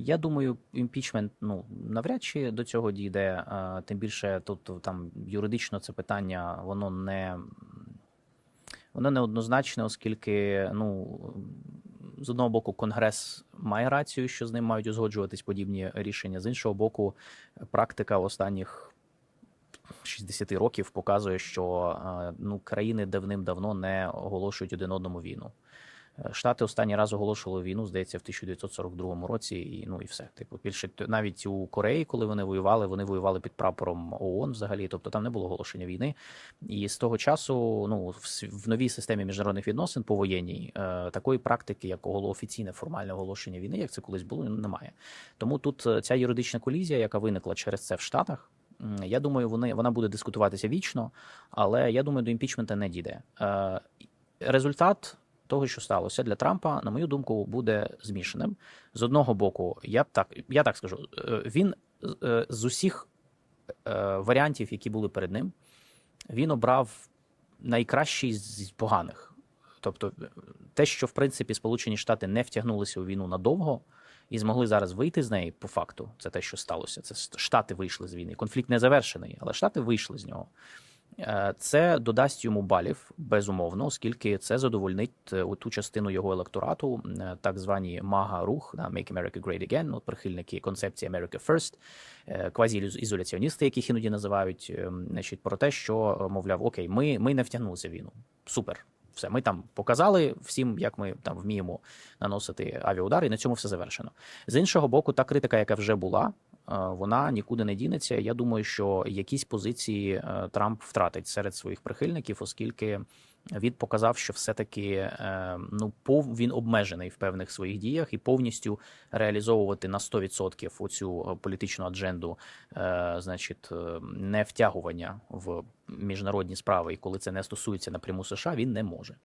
Я думаю, імпічмент ну навряд чи до цього дійде. Тим більше тут там юридично це питання, воно не воно неоднозначне, оскільки ну з одного боку Конгрес має рацію, що з ним мають узгоджуватись подібні рішення. З іншого боку, практика останніх 60 років показує, що е, ну країни давним-давно не оголошують один одному війну. Е, Штати останній раз оголошували війну, здається, в 1942 році, і ну і все. Типу, більше навіть у Кореї, коли вони воювали, вони воювали під прапором ООН взагалі, тобто там не було оголошення війни. І з того часу, ну в, в новій системі міжнародних відносин повоєнній е, такої практики, як офіційне формальне оголошення війни, як це колись було, немає. Тому тут е, ця юридична колізія, яка виникла через це в Штатах. Я думаю, вони вона буде дискутуватися вічно, але я думаю, до імпічмента не дійде. Е, результат того, що сталося для Трампа, на мою думку, буде змішаним. З одного боку, я б так, я так скажу, е, він е, з усіх е, варіантів, які були перед ним, він обрав найкращий з поганих. Тобто, те, що в принципі Сполучені Штати не втягнулися у війну надовго і змогли зараз вийти з неї по факту, це те, що сталося. Це Штати вийшли з війни. Конфлікт не завершений, але Штати вийшли з нього. Е, Це додасть йому балів безумовно, оскільки це задовольнить е, ту частину його електорату, е, так звані мага рух да, Make America Great Again, ну, прихильники концепції America First, квазіізоляціоністи, яких іноді називають, значить, про те, що мовляв, окей, ми, ми не втягнулися в війну. Супер. Все, ми там показали всім, як ми там вміємо наносити авіаудари, і на цьому все завершено. З іншого боку, та критика, яка вже була, вона нікуди не дінеться. Я думаю, що якісь позиції е, Трамп втратить серед своїх прихильників, оскільки він показав, що все-таки е, ну пов він обмежений в певних своїх діях і повністю реалізовувати на 100% оцю е, політичну адженду, е, значить, е, не втягування в міжнародні справи, і коли це не стосується напряму США, він не може.